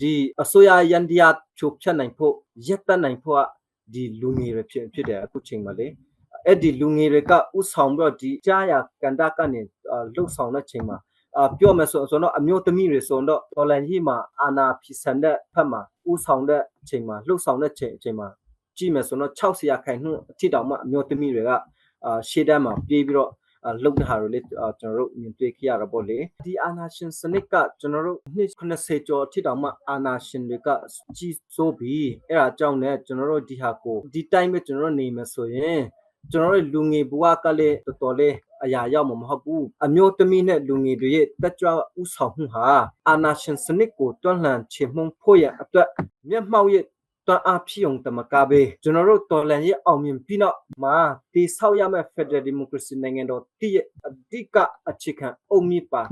ဒီအစိုးရရန်တရားဖြိုဖျက်နိုင်ဖို့ရက်တက်နိုင်ဖို့ဒီလူငယ်တွေဖြစ်ဖြစ်တယ်အခုချိန်မှာလေအဲ့ဒီလူငယ်တွေကဥဆောင်ပြီးတော့ဒီကြားရကန်တာကနေလှုပ်ဆောင်တဲ့ချိန်မှာအာပြောမယ်ဆိုဆိုတော့အမျိုးသမီးတွေဆိုတော့တော်လန်ကြီးမှာအာနာဖြစ်ဆန်တဲ့ဖက်မှာဥဆောင်တဲ့အချိန်မှာလှုပ်ဆောင်တဲ့ချိန်အချိန်မှာကြည့်မယ်ဆိုတော့60ရာခိုင်နှုန်းအထိတောင်မှအမျိုးသမီးတွေကအာရှေ့တန်းမှာပြေးပြီးတော့ လုတ်တဲ့ဟာတွေလေကျွန်တော်တို့မြင်တွေ့ခဲ့ရတာပေါ့လေဒီအာနာရှင်စနစ်ကကျွန်တော်တို့နှစ်90ကျော်ထိတောင်မှအာနာရှင်တွေကကြီးစိုးပြီးအဲ့ဒါကြောင့်လည်းကျွန်တော်တို့ဒီဟာကိုဒီတိုင်းပဲကျွန်တော်တို့နေမယ်ဆိုရင်ကျွန်တော်တို့လူငယ်ဘဝကလည်းတော်တော်လေးအရာရောက်မှာမဟုတ်ဘူးအမျိုးသမီးနဲ့လူငယ်တွေရဲ့တက်ကြွဥဆောင်မှုဟာအာနာရှင်စနစ်ကိုတွန်းလှန်ချေမှုန်းဖို့ရအတွက်မျက်မှောက်ရဲ့ တွန်းအားဖြစ်ုံတမကပဲကျွန်တော်တို့တော်လန်ရဲ့အောင်မြင်ပြီးနောက်မှာတိဆောက်ရမယ့် Federal Democracy နိုင်ငံတော်တည်ရဲ့အဓိကအခြေခံအုံမြစ်ပါ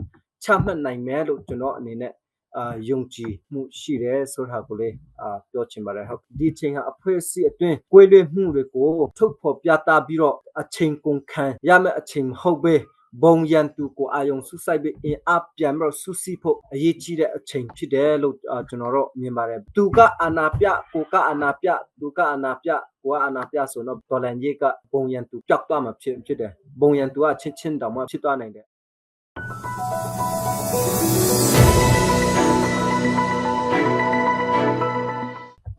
ချမှတ်နိုင်မယ်လို့ကျွန်တော်အနေနဲ့အာယုံကြည်မှုရှိတယ်ဆိုတာကိုလေအာပြောချင်ပါတယ်ဟုတ်ဒီချိန်ဟာအဖွဲ့အစည်းအတွင်းကွဲလွဲမှုတွေကိုထုတ်ဖော်ပြသပြီးတော့အချိန်ကုန်ခံရမယ့်အချိန်မဟုတ်ပဲ ဘုံရန်သူကိုအာယုံဆုဆိုင်ပြီးအင်အားပြန်ပြီးဆုစီဖို့အရေးကြီးတဲ့အချိန်ဖြစ်တယ်လို့ကျွန်တော်တို့မြင်ပါတယ်သူကအာနာပြကိုကအာနာပြသူကအာနာပြကိုကအာနာပြဆိုတော့ဒေါ်လန်ကြီးကဘုံရန်သူပြောက်သွားမှာဖြစ်ဖြစ်တယ်ဘုံရန်သူကချင်းချင်းတောင်မှဖြစ်သွားနိုင်တယ်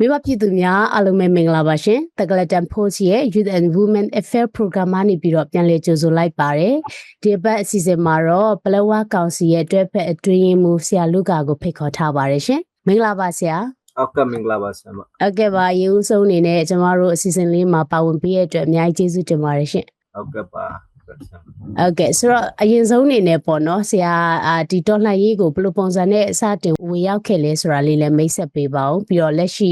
မိဘပြည်သူများအားလုံးပဲမင်္ဂလာပါရှင်တက္ကလတန်ဖိုးစီရဲ့ Youth and Women Affair Program ကနေပြီးတော့ပြန်လည်ကြိုဆိုလိုက်ပါတယ်ဒီဘက်အစီအစဉ်မှာတော့ပလောဝကောင်စီရဲ့တွဲဖက်အတွင်းမှုဆရာလူကာကိုဖိတ်ခေါ်ထားပါတယ်ရှင်မင်္ဂလာပါဆရာဟုတ်ကဲ့မင်္ဂလာပါဆရာမဟုတ်ကဲ့ပါရေဦးဆုံးအနေနဲ့ကျမတို့အစီအစဉ်လေးမှာပါဝင်ပေးရတဲ့အတွက်အများကြီးကျေးဇူးတင်ပါတယ်ရှင်ဟုတ်ကဲ့ပါ ဟုတ်ကဲ့ဆိုတော့အရင်ဆုံးအနေနဲ့ပေါ့နော်ဆရာဒီတော်လှန်ရေးကိုဘယ်လိုပုံစံနဲ့အစတင်ဝင်ရောက်ခဲ့လဲဆိုတာလေးလည်းမိတ်ဆက်ပေးပါဦးပြီးတော့လက်ရှိ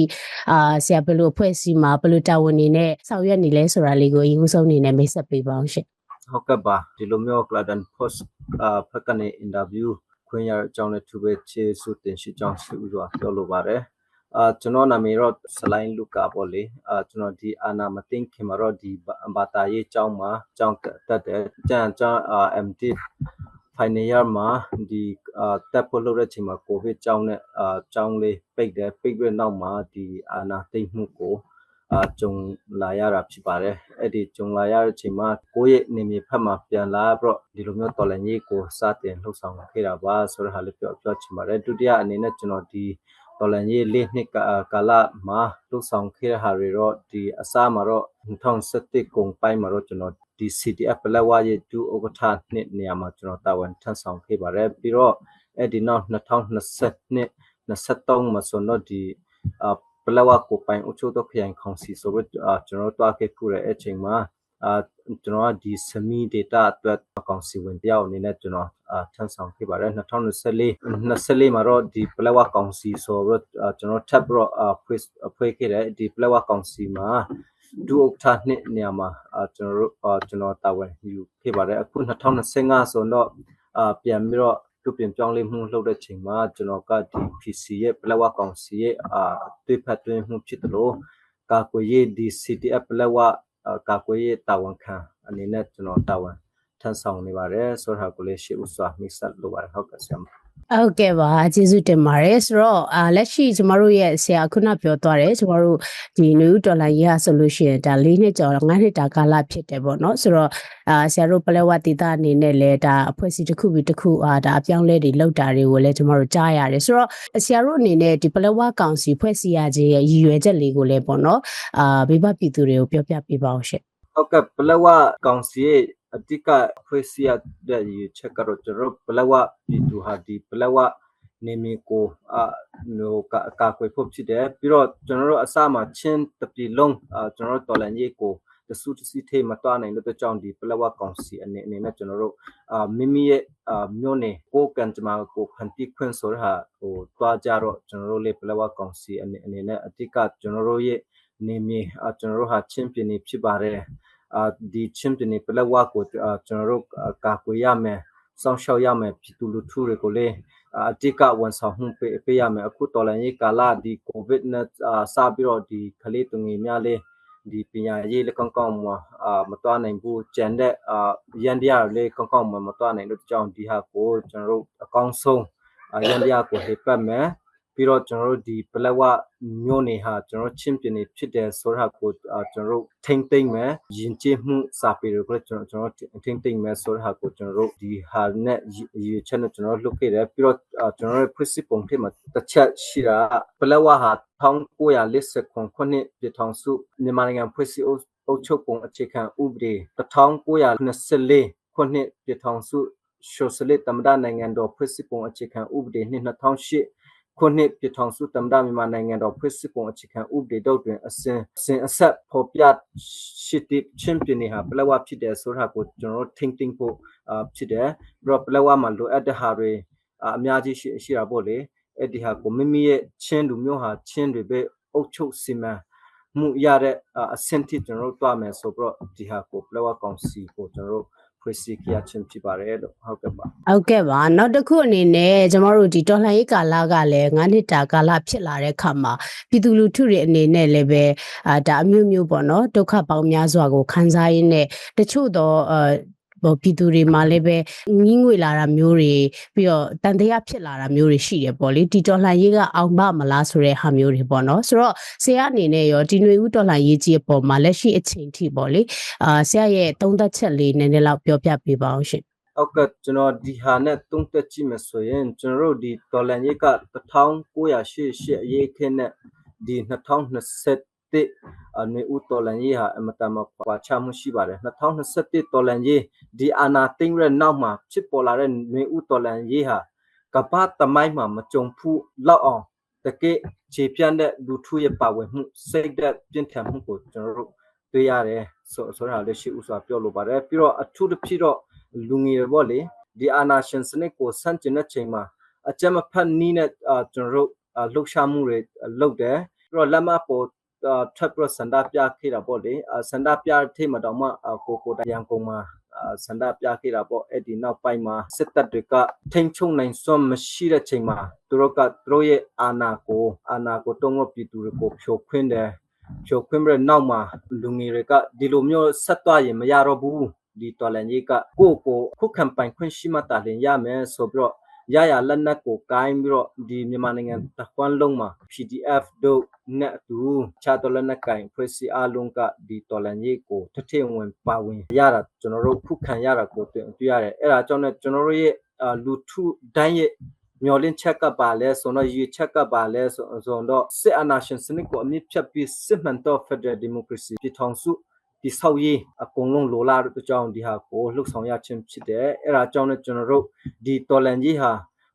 အာဆရာဘယ်လိုအဖွဲ့အစည်းမှာဘယ်လိုတာဝန်နေနဲ့ဆောင်ရွက်နေလဲဆိုတာလေးကိုအရင်ဆုံးအနေနဲ့မိတ်ဆက်ပေးပါအောင်ရှင်ဟုတ်ကဲ့ပါဒီလိုမျိုး Cladan Post အာဖက်ကနေ interview ခွင့်ရအကြောင်းနဲ့သူပဲချေစုတင်ရှိကြောင်းရှိဥစွာပြောလိုပါတယ် အာကျွန်တော်နာမည်တော့စလိုင်းလူကာပေါ့လေအာကျွန်တော်ဒီအာနာမသိခင်မှာတော့ဒီဘာသာရေးအကြောင်းမှာအကြောင်းတက်တယ်ကျန်ကျန်အာ MD final year မှာဒီအာတက်ဖို့လုပ်တဲ့ချိန်မှာကိုဗစ်ကြောင်းနဲ့အာကြောင်းလေးပိတ်တယ်ပိတ်ပြီးနောက်မှာဒီအာနာသိမှုကိုအာကြုံလာရတာဖြစ်ပါတယ်အဲ့ဒီကြုံလာရတဲ့ချိန်မှာကိုယ့်ရဲ့နေမြေဖက်မှာပြန်လာပြီးတော့ဒီလိုမျိုးတော်လည်းကြီးကိုစတင်လှုပ်ဆောင်ခဲ့တာပါဆိုတဲ့ဟာလေးပြောပြောချင်ပါတယ်ဒုတိယအနေနဲ့ကျွန်တော်ဒီ တော်လန်ရေးလေးနှစ်ကာလမှာလှုပ်ဆောင်ခဲ့တဲ့ဟာတွေတော့ဒီအစားမှာတော့2017ကုန်ပိုင်းမှာတော့ကျွန်တော်ဒီ CDF ပလက်ဝရဲ့ဒုဥက္ကဋ္ဌနှစ်နေရာမှာကျွန်တော်တာဝန်ထမ်းဆောင်ခဲ့ပါတယ်ပြီးတော့အဲ့ဒီနောက်2020 23မှာဆိုတော့ဒီပလက်ဝကိုပိုင်အချို့တော့ခရိုင်ကောင်စီဆိုတော့ကျွန်တော်တွားခဲ့ခုတဲ့အချိန်မှာ အာကျွန်တော်ကဒီ semi data အတွက်အကောင့်စီဝင်တယောက်အနေနဲ့ကျွန်တော်အာထမ်းဆောင်ခဲ့ပါတယ်2024 24မှာတော့ဒီ Flower ကောင်စီဆိုတော့ကျွန်တော် tab တော့ဖွဲ့ဖွဲ့ခဲ့တယ်ဒီ Flower ကောင်စီမှာဒုဥက္ကဋ္ဌနှစ်နေရာမှာကျွန်တော်တို့ကျွန်တော်တာဝန်ယူခဲ့ပါတယ်အခု2025ဆိုတော့အာပြန်ပြီးတော့ပြုပြင်ပြောင်းလဲမှုလုပ်တဲ့ချိန်မှာကျွန်တော်ကဒီ PC ရဲ့ Flower ကောင်စီရဲ့အာတွေ့ဖတ်တွင်းမှုဖြစ်တယ်လို့ကာကွယ်ရေးဒီ CTF Flower ကာကွယ်ရေးတာဝန်ခံအနေနဲ့ကျွန်တော်တာဝန်ထမ်းဆောင်နေပါတယ်ဆိုတော့ကိုလေးရှေ့ဥစွာမိတ်ဆက်လိုပါတယ်ဟုတ်ကဲ့ဆရာမ ဟုတ်ကဲ့ပါကျေးဇူးတင်ပါတယ်ဆိုတော့အာလက်ရှိကျမတို့ရဲ့ဆရာခုနပြောသွားတယ်ကျမတို့ဒီနယူးဒေါ်လာရေးရဆိုလို့ရှိရင်ဒါ၄နှစ်ကျော်၅နှစ်တာကာလဖြစ်တယ်ပေါ့နော်ဆိုတော့အာဆရာတို့ပလဲဝဒေတာအနေနဲ့လည်းဒါအဖွဲ့အစည်းတစ်ခုပြီးတစ်ခုအာဒါအပြောင်းလဲတွေလောက်တာတွေကိုလည်းကျမတို့ကြားရတယ်ဆိုတော့ဆရာတို့အနေနဲ့ဒီပလဲဝကောင်စီဖွဲ့စည်းရခြင်းရဲ့ရည်ရွယ်ချက်လေးကိုလည်းပေါ့နော်အာဘေးဘပြည်သူတွေကိုပြောပြပေးပါအောင်ရှင့်ဟုတ်ကဲ့ပလဲဝကောင်စီရဲ့ အဓိကဖွဲ့စည်းရတဲ့ရည်ချက်ကတော့ကျွန်တော်ပလဝပြည်သူဟာဒီပလဝနေမီကိုအနိုကကာကွယ်ဖို့ဖြစ်တယ်ပြီးတော့ကျွန်တော်တို့အစမှာချင်းတပီလုံးကျွန်တော်တို့တော်လန်ရေးကိုတဆူတစီထေမတွားနိုင်လို့တကြောင်ဒီပလဝကောင်စီအနေအနေနဲ့ကျွန်တော်တို့အာမိမိရဲ့အာမျိုးနေကိုကန်ကြမှာကိုဖန်တီခွင့်ဆိုရဟာဟိုတွားကြတော့ကျွန်တော်တို့လေပလဝကောင်စီအနေအနေနဲ့အဓိကကျွန်တော်တို့ရဲ့နေမီကျွန်တော်တို့ဟာချင်းပြင်းနေဖြစ်ပါတယ်အာ ဒီချင်းပြည်နယ်ပလက်ဝကိုကျွန်တော်တို့ကာကွယ်ရမယ်စောင့်ရှောက်ရမယ်ပြည်သူလူထုတွေကိုလည်းအတိကဝန်ဆောင်မှုပေးပေးရမယ်အခုတော်လည်းကာလဒီကိုဗစ်နဲ့စပြီးတော့ဒီခလေးသူငယ်များလေးဒီပညာရေးလည်းကောင်းကောင်းမှာအာမတွားနိုင်ဘူးကျန်တဲ့အာရန်တရားလေးကောင်းကောင်းမှာမတွားနိုင်လို့ကြောင်းဒီဟာကိုကျွန်တော်တို့အကောင်းဆုံးရန်တရားကိုဟိပတ်မယ် ပပြီးတော့ကျွန်တော်တို့ဒီပလက်ဝမြို့နေဟာကျွန်တော်ချင်းပြနေဖြစ်တယ်ဆိုတာကိုကျွန်တော်တို့ထိမ့်သိမ့်မယ်ယဉ်ကျေးမှုစာပေတွေကိုလည်းကျွန်တော်ကျွန်တော်ထိမ့်သိမ့်မယ်ဆိုတာကိုကျွန်တော်တို့ဒီဟာနဲ့ရည်ချက်နဲ့ကျွန်တော်လုပ်ခဲ့တယ်ပြီးတော့ကျွန်တော်ရဲ့ principle ဖြစ်မှာတစ်ချက်ရှိတာပလက်ဝဟာ1940ခုနှစ်ပြည်ထောင်စုမြန်မာနိုင်ငံဖွဲ့စည်းအုပ်ချုပ်ပုံအခြေခံဥပဒေ1924ခုနှစ်ပြည်ထောင်စုဆိုရှယ်လစ်သမ္မတနိုင်ငံတော်ဖွဲ့စည်းပုံအခြေခံဥပဒေနှစ်2008 ခုနှစ်ပြည်ထောင်စုသမ္မတမြန်မာနိုင်ငံတော်ဖွဲ့စည်းပုံအခြေခံဥပဒေတို့တွင်အစဉ်အစဉ်အဆက်ဖော်ပြရှိတဲ့ချင်းပြည်နယ်ဟာပလက်ဝဖြစ်တယ်ဆိုတာကိုကျွန်တော်တို့ thinking ဖို့ဖြစ်တယ်ပြီးတော့ပလက်ဝမှာလိုအပ်တဲ့ဟာတွေအများကြီးရှိရှိတာပေါ့လေအဲ့ဒီဟာကိုမိမိရဲ့ချင်းလူမျိုးဟာချင်းတွေပဲအုပ်ချုပ်စီမံမှုရတဲ့အဆင့်ထိကျွန်တော်တို့တွားမယ်ဆိုတော့ဒီဟာကိုပလက်ဝကောင်စီကိုကျွန်တော်တို့ ဖွဲ့စည်းကြခြင်းဖြစ်ပါတယ်လို့ဟုတ်ကဲ့ပါဟုတ်ကဲ့ပါနောက်တစ်ခုအနေနဲ့ကျမတို့ဒီတော်လှန်ရေးကာလကလည်း9နှစ်တာကာလဖြစ်လာတဲ့အခါမှာပြည်သူလူထုတွေအနေနဲ့လည်းပဲအာဒါအမျိုးမျိုးပေါ့နော်ဒုက္ခပေါင်းများစွာကိုခံစားရင်းနဲ့တချို့တော့အာဟို ပြည်သူတွေမှာလည်းပဲငင်းငွေလာတာမျိုးတွေပြီးတော့တန်တရားဖြစ်လာတာမျိုးတွေရှိတယ်ပေါ့လေဒီတော်လှန်ရေးကအောင်မမလားဆိုတဲ့ဟာမျိုးတွေပေါ့နော်ဆိုတော့ဆရာအနေနဲ့ရောဒီຫນွေဦးတော်လှန်ရေးကြီးအပေါ်မှာလက်ရှိအချိန်ထိပေါ့လေအာဆရာရဲ့သုံးသက်ချက်လေးနည်းနည်းလောက်ပြောပြပေးပါအောင်ရှင်ဟုတ်ကဲ့ကျွန်တော်ဒီဟာနဲ့တုံးတက်ကြည့်မယ်ဆိုရင်ကျွန်တော်တို့ဒီဒေါ်လာကြီးက1988အရေးခင်းနဲ့ဒီ2020 အနွေဦးတော်လန်ရေးဟာအမတန်မှကွာခြားမှုရှိပါတယ်2021တော်လန်ရေးဒီအာနာသိမ့်ရဲ့နောက်မှာဖြစ်ပေါ်လာတဲ့နွေဦးတော်လန်ရေးဟာကပ္ပတမိုင်းမှာမကြုံဖူးလောက်အောင်တကယ်ခြေပြန့်တဲ့လူထုရဲ့ပါဝင်မှုစိတ်သက်ပြင်းထန်မှုကိုကျွန်တော်တို့တွေ့ရတယ်ဆိုဆိုတာလည်းရှိဥစွာပြောလိုပါတယ်ပြီးတော့အထူးသဖြင့်တော့လူငယ်တွေပေါ့လေဒီအာနာရှင်စနစ်ကိုဆန့်ကျင်တဲ့ချိန်မှာအကြမ်းမဖက်နီးနဲ့ကျွန်တော်တို့လှုပ်ရှားမှုတွေလုပ်တယ်ပြီးတော့လက်မပေါ် ထပ်ပြီးစန္ဒပြခဲ့တာပေါ့လေစန္ဒပြထိမှတော့မှကိုကိုတရန်ကုန်မှာစန္ဒပြခဲ့တာပေါ့အဲ့ဒီနောက်ပိုင်းမှာစစ်တပ်တွေကထိန်ချုံနိုင်စွမ်းမရှိတဲ့ချိန်မှာသူတို့ကသူတို့ရဲ့အာဏာကိုအာဏာကိုတုံ့လို့ပြည်သူတွေကိုဖြိုခွင်းတယ်ဖြိုခွင်းပြီးနောက်မှာလူငယ်တွေကဒီလိုမျိုးဆက်သွားရင်မရတော့ဘူးဒီတော်လန်ကြီးကကိုကိုခုခံပိုင်ခွင့်ရှိမှတာလင်ရမယ်ဆိုပြီးတော့ ရရလက်နက်ကိုကိုင်းပြီးတော့ဒီမြန်မာနိုင်ငံတခွန်းလုံးမှာ PDF တို့နဲ့အတူခြားတော်လက်နက်ကင်ဖွဲ့စည်းအလုံးကဒီတော်လန်ရေးကိုထထဝင်ပါဝင်ရတာကျွန်တော်တို့ခုခံရတာကိုတွေ့ရတယ်အဲ့ဒါကြောင့်လည်းကျွန်တော်တို့ရဲ့လူထုတိုင်းရဲ့မျောလင့်ချက်ကပါလဲဆိုတော့ရွေချက်ကပါလဲဆိုတော့စစ်အာဏာရှင်စနစ်ကိုအမြင့်ဖြတ်ပြီးစစ်မှန်တော့ Federal Democracy ပြည်ထောင်စု ဒီဆောက်ရေးအကုန်လုံးလိုလားတဲ့အကြောင်းဒီဟာကိုလှုပ်ဆောင်ရခြင်းဖြစ်တယ်အဲ့ဒါကြောင့်လည်းကျွန်တော်တို့ဒီတော်လန်ကြီးဟာ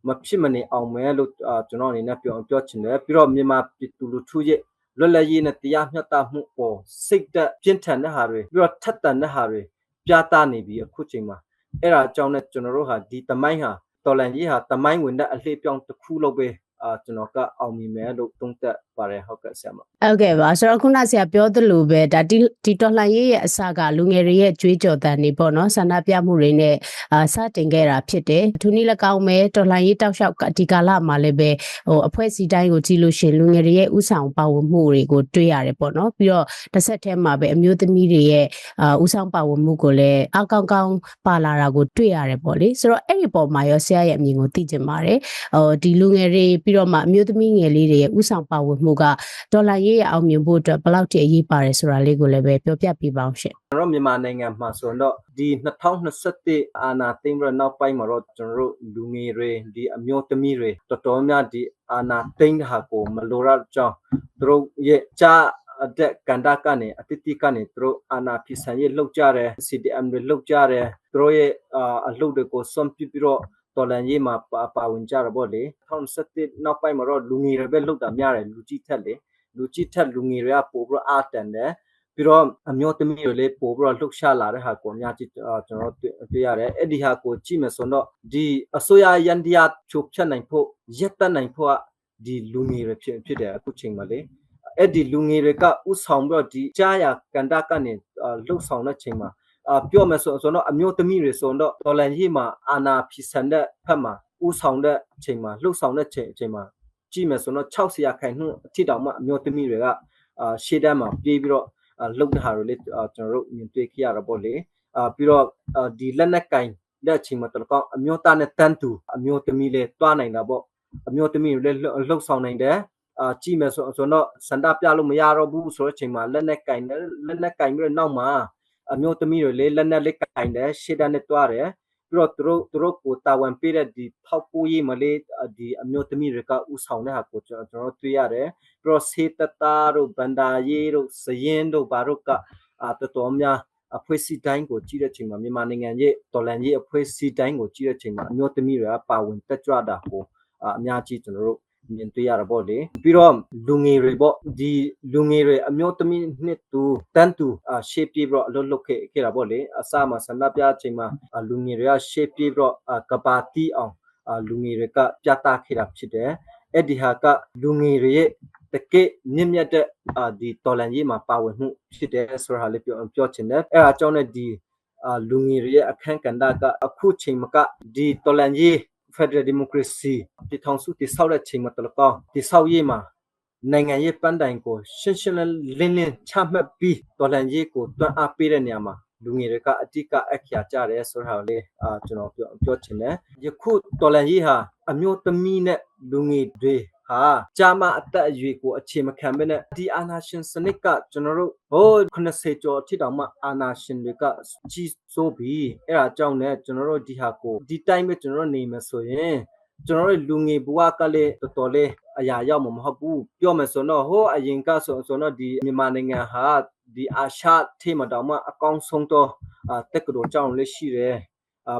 မဖြစ်မနေအောင်မဲလို့ကျွန်တော်အနေနဲ့ပြောပြောချင်တယ်ပြီးတော့မြန်မာပြည်သူလူထုရဲ့လွတ်လပ်ရေးနဲ့တရားမျှတမှုပေါ်စိတ်သက်ပြင်းထန်တဲ့ဟာတွေပြီးတော့ထက်သန်တဲ့ဟာတွေပြသနေပြီအခုချိန်မှာအဲ့ဒါအကြောင်းနဲ့ကျွန်တော်တို့ဟာဒီတမိုင်းဟာတော်လန်ကြီးဟာတမိုင်းဝင်တဲ့အလှည့်ပြောင်းတစ်ခုလို့ပဲ အာကျွန်တော်ကအောင်မြင်မယ်လို့သုံးသပ်ပါတယ်ဟုတ်ကဲ့ဆရာမဟုတ်ကဲ့ပါဆိုတော့ခုနဆရာပြောသလိုပဲဒါဒီဒီတော်လှန်ရေးရဲ့အစကလူငယ်တွေရဲ့ကြွေးကြော်တန်နေပေါ့နော်ဆန္ဒပြမှုတွေနဲ့အာစတင်ခဲ့တာဖြစ်တယ်သူနည်း၎င်းပဲတော်လှန်ရေးတောက်လျှောက်ဒီကာလမှာလည်းပဲဟိုအဖွဲ့အစည်းတိုင်းကိုကြည့်လို့ရှိရင်လူငယ်တွေရဲ့ဥဆောင်ပါဝင်မှုတွေကိုတွေ့ရတယ်ပေါ့နော်ပြီးတော့တစ်ဆက်တည်းမှာပဲအမျိုးသမီးတွေရဲ့အာဥဆောင်ပါဝင်မှုကိုလည်းအကောင်းကောင်းပါလာတာကိုတွေ့ရတယ်ပေါ့လေဆိုတော့အဲ့ဒီပုံမှာရောဆရာရဲ့အမြင်ကိုသိချင်ပါတယ်ဟိုဒီလူငယ်တွေပြီးတော့မှအမျိုးသမီးငယ်လေးတွေရဲ့ဥဆောင်ပါဝင်မှုကဒေါ်လာရေးရအောင်မြင်ဖို့အတွက်ဘယ်လောက်ထိအရေးပါတယ်ဆိုတာလေးကိုလည်းပဲပြောပြပေးပါအောင်ရှင်ကျွန်တော်မြန်မာနိုင်ငံမှာဆိုတော့ဒီ2021အာနာသိမ်းရနောက်ပိုင်းမှာတော့ကျွန်တော်တို့လူငယ်တွေဒီအမျိုးသမီးတွေတော်တော်များဒီအာနာသိမ်းတာကိုမလိုရကြောင်းသူတို့ရဲ့ကြာအတဲ့ကန်တာကနေအတိတိကနေသူတို့အာနာဖီဆန်ရဲ့လောက်ကြတယ် CDM တွေလောက်ကြတယ်သူတို့ရဲ့အလုပ်တွေကိုစွန့်ပစ်ပြီးတော့ တော်လန်ရေးမှာပါဝင်ကြတော့ဗောလေ2017နောက်ပိုင်းမှာတော့လူငယ်တွေပဲလောက်တာများတယ်လူကြီးထက်လေလူကြီးထက်လူငယ်တွေကပို့ပြီးအားတန်တယ်ပြီးတော့အမျိုးသမီးတွေလည်းပို့ပြီးတော့လှုပ်ရှားလာတဲ့ဟာကိုအများကြီးကျွန်တော်တွေ့ရတယ်အဲ့ဒီဟာကိုကြည့်မယ်ဆိုတော့ဒီအစိုးရရန်တရားချုပ်ဖြတ်နိုင်ဖို့ရက်တနိုင်ဖို့ဒီလူငယ်တွေဖြစ်ဖြစ်တယ်အခုချိန်မှာလေအဲ့ဒီလူငယ်တွေကဥဆောင်ပြီးတော့ဒီကြားရကန်တာကနေလှုပ်ဆောင်တဲ့ချိန်မှာအာ ပြောမယ်ဆိုဆိုတော့အမျိုးသမီးတွေဆိုတော့ဒေါ်လာကြီးမှာအာနာဖီဆန်တဲ့ဖက်မှာဥဆောင်တဲ့အချိန်မှာလှုပ်ဆောင်တဲ့အချိန်အချိန်မှာကြည့်မယ်ဆိုတော့60ရာခိုင်နှုန်းအထိတောင်မှအမျိုးသမီးတွေကအာရှေ့တန်းမှာပြေးပြီးတော့လှုပ်တဲ့ဟာတွေလေကျွန်တော်တို့မြင်တွေ့ခဲ့ရတာပေါ့လေအာပြီးတော့ဒီလက်နက်ကင်တဲ့အချိန်မှာတလကောက်အမျိုးသားနဲ့တန်းတူအမျိုးသမီးလေးတွားနိုင်တာပေါ့အမျိုးသမီးတွေလည်းလှုပ်ဆောင်နိုင်တယ်အာကြည့်မယ်ဆိုဆိုတော့စန္ဒပြလို့မရတော့ဘူးဆိုတဲ့အချိန်မှာလက်နဲ့ကင်တယ်လက်နဲ့ကင်ပြီးတော့နောက်မှာ အမျိုးသမီးတွေလည်းလက်နဲ့လေးကင်တယ်ရှေ့တန်းနဲ့တွားတယ်ပြီးတော့သူတို့သူတို့ကိုတာဝန်ပေးတဲ့ဒီထောက်ပိုးရေးမလေးဒီအမျိုးသမီးတွေကဥဆောင်တဲ့ဟာကိုကျွန်တော်တို့တွေ့ရတယ်ပြီးတော့စေတတာတို့ဗန္ဒာရေးတို့စရင်တို့ဘာတို့ကအာတော်တော်များအဖွဲ့အစည်းတိုင်းကိုကြည့်တဲ့ချိန်မှာမြန်မာနိုင်ငံရဲ့တော်လန်ရေးအဖွဲ့အစည်းတိုင်းကိုကြည့်တဲ့ချိန်မှာအမျိုးသမီးတွေကပါဝင်တက်ကြွတာကိုအများကြီးကျွန်တော်တို့ မြင်တွေ့ရတာပေါ့လေပြီးတော့လူငယ်တွေပေါ့ဒီလူငယ်တွေအမျိုးသမီးနှစ်သူတန်းသူအရှေ့ပြေးပြီးတော့အလုပ်လုပ်ခဲ့ခဲ့တာပေါ့လေအစမှာဆန္ဒပြချိန်မှာလူငယ်တွေကရှေ့ပြေးပြီးတော့ကဘာတီအောင်လူငယ်တွေကပြသခဲ့တာဖြစ်တယ်အဲ့ဒီဟာကလူငယ်တွေရဲ့တကယ်မြင့်မြတ်တဲ့အာဒီတော်လန်ရေးမှာပါဝင်မှုဖြစ်တယ်ဆိုတာလေးပြောပြောချင်တယ်အဲ့အကြောင်းနဲ့ဒီအာလူငယ်တွေရဲ့အခန်းကဏ္ဍကအခုချိန်မှာကဒီတော်လန်ရေး Federal Democracy ဒီထောင်စုတိဆောက်တဲ့ချိန်မှာတလကောတိဆောက်ရေးမှာနိုင်ငံရေးပန်းတိုင်ကိုရှင်းရှင်းလင်းလင်းချမှတ်ပြီးတော်လန်ရေးကိုတွန်းအားပေးတဲ့နေရာမှာလူငယ်တွေကအတိကအခရာကြတယ်ဆိုတာလေးအာကျွန်တော်ပြောပြောချင်တယ်ယခုတော်လန်ရေးဟာအမျိုးသမီးနဲ့လူငယ်တွေ ဟာဂျာမအသက်အရွယ်ကိုအခြေမခံဘဲနဲ့ဒီအာနာရှင်စနစ်ကကျွန်တော်တို့ဟို90ကျော်အထိတောင်မှအာနာရှင်တွေကကြီးစိုးပြီးအဲ့ဒါကြောင့်လည်းကျွန်တော်တို့ဒီဟာကိုဒီတိုင်းပဲကျွန်တော်တို့နေမယ်ဆိုရင်ကျွန်တော်တို့လူငယ်ဘဝကလည်းတော်တော်လေးအရာရောက်မှာမဟုတ်ဘူးပြောမယ်ဆိုတော့ဟိုအရင်ကဆိုဆိုတော့ဒီမြန်မာနိုင်ငံဟာဒီအာရှထေမတောင်မှအကောင်းဆုံးတော့တက်ကတော်ကြောင့်လည်းရှိတယ်အာ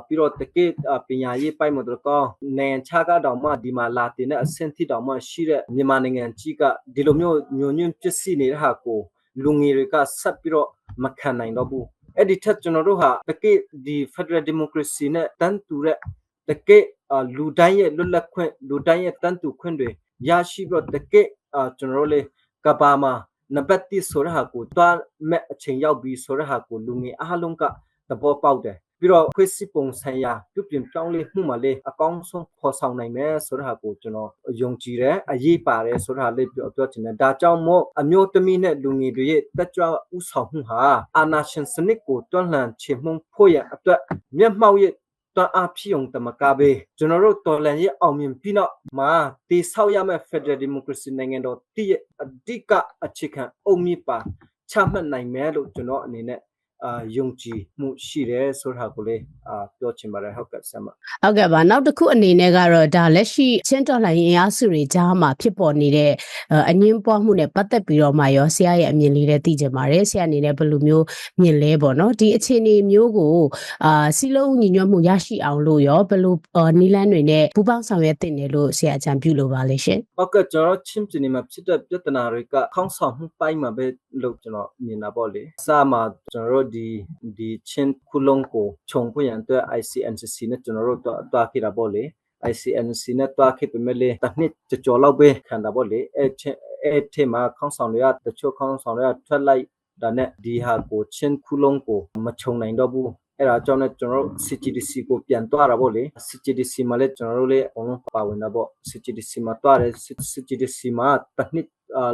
ပြီးတော့တကယ့်ပညာရေးပိုင်းမှာတော့ကောနိုင်ငံခြားကတောင်မှဒီမှာလာတင်တဲ့အဆင့်ထိတောင်မှရှိတဲ့မြန်မာနိုင်ငံကြီးကဒီလိုမျိုးညွန်ညွန့်ပစ္စည်းနေတဲ့ဟာကိုလူငယ်တွေကဆက်ပြီးတော့မခံနိုင်တော့ဘူးအဲ့ဒီထက်ကျွန်တော်တို့ဟာတကယ့်ဒီ Federal Democracy နဲ့တန်းတူတဲ့တကယ့်လူတိုင်းရဲ့လွတ်လပ်ခွင့်လူတိုင်းရဲ့တန်းတူခွင့်တွေရရှိပြီးတော့တကယ့်ကျွန်တော်တို့လေကဘာမှာနံပါတ်1ဆိုတဲ့ဟာကိုတွားမဲ့အချိန်ရောက်ပြီးဆိုတဲ့ဟာကိုလူငယ်အားလုံးကသဘောပေါက်တယ် ပြီးတော့ခွေးစစ်ပုံဆိုင်ရာပြုပြင်ပြောင်းလဲမှုမှာလေအကောင်းဆုံးဖော်ဆောင်နိုင်မယ်ဆိုတဲ့ဟာကိုကျွန်တော်ယုံကြည်တယ်အရေးပါတယ်ဆိုတဲ့ဟာလေးပြောပြောချင်တယ်ဒါကြောင့်မို့အမျိုးသမီးနဲ့လူငယ်တွေရဲ့တက်ကြွဥဆောင်မှုဟာအာနာရှင်စနစ်ကိုတွန်းလှန်ချေမှုန်းဖို့ရအတွက်မျက်မှောက်ရဲ့တွန်းအားဖြစ်ုံတမကပဲကျွန်တော်တို့တော်လန်ရဲ့အောင်မြင်ပြီးတော့မှာတိဆောက်ရမယ့် Federal Democracy နိုင်ငံတော်တည်ရဲ့အဓိကအခြေခံအုံမြစ်ပါချမှတ်နိုင်မယ်လို့ကျွန်တော်အနေနဲ့ အာယုံကြည်မှုရှိတယ်ဆိုတာကိုလည်းအာပြောချင်ပါတယ်ဟုတ်ကဲ့ဆမ်မဟုတ်ကဲ့ပါနောက်တစ်ခုအနေနဲ့ကတော့ဒါလက်ရှိချင်းတော်လှန်ရေးအားစုတွေကြားမှာဖြစ်ပေါ်နေတဲ့အငင်းပွားမှုနဲ့ပတ်သက်ပြီးတော့မှရောဆရာရဲ့အမြင်လေးလည်းသိကြပါတယ်ဆရာအနေနဲ့ဘယ်လိုမျိုးမြင်လဲပေါ့နော်ဒီအခြေအနေမျိုးကိုအာစီလုံးညီညွတ်မှုရရှိအောင်လို့ရောဘယ်လိုနီလန်းတွေနဲ့ပူးပေါင်းဆောင်ရွက်တင်တယ်လို့ဆရာအကြံပြုလိုပါလိမ့်ရှင်ဟုတ်ကဲ့ကျွန်တော်ချင်းပြည်နယ်မှာဖြစ်တဲ့ပြဿနာတွေကခေါင်းဆောင်မှုပိုင်းမှာပဲလို့ကျွန်တော်မြင်တာပေါ့လေအစမှာကျွန်တော်တို့ဒီဒီချင်းခုလုံးကိုခြုံဖွင့်ရန်အတွက် ICNCC နဲ့ကျွန်တော်တို့တွားခဲ့တာပေါ့လေ ICNC နဲ့တွားခဲ့ပေမဲ့လေတစ်နှစ်ကြော်လောက်ပဲခံတာပေါ့လေအဲချင်းအဲထဲမှာခေါင်းဆောင်တွေကတချို့ခေါင်းဆောင်တွေကထွက်လိုက်ဒါနဲ့ဒီဟာကိုချင်းခုလုံးကိုမခြုံနိုင်တော့ဘူးအဲ့ဒါကြောင့်လည်းကျွန်တော်တို့ CGDC ကိုပြန်တွားတာပေါ့လေ CGDC မှာလည်းကျွန်တော်တို့လည်းအကုန်လုံးပါဝင်တာပေါ့ CGDC မှာတွားတယ် CGDC မှာတစ်နှစ်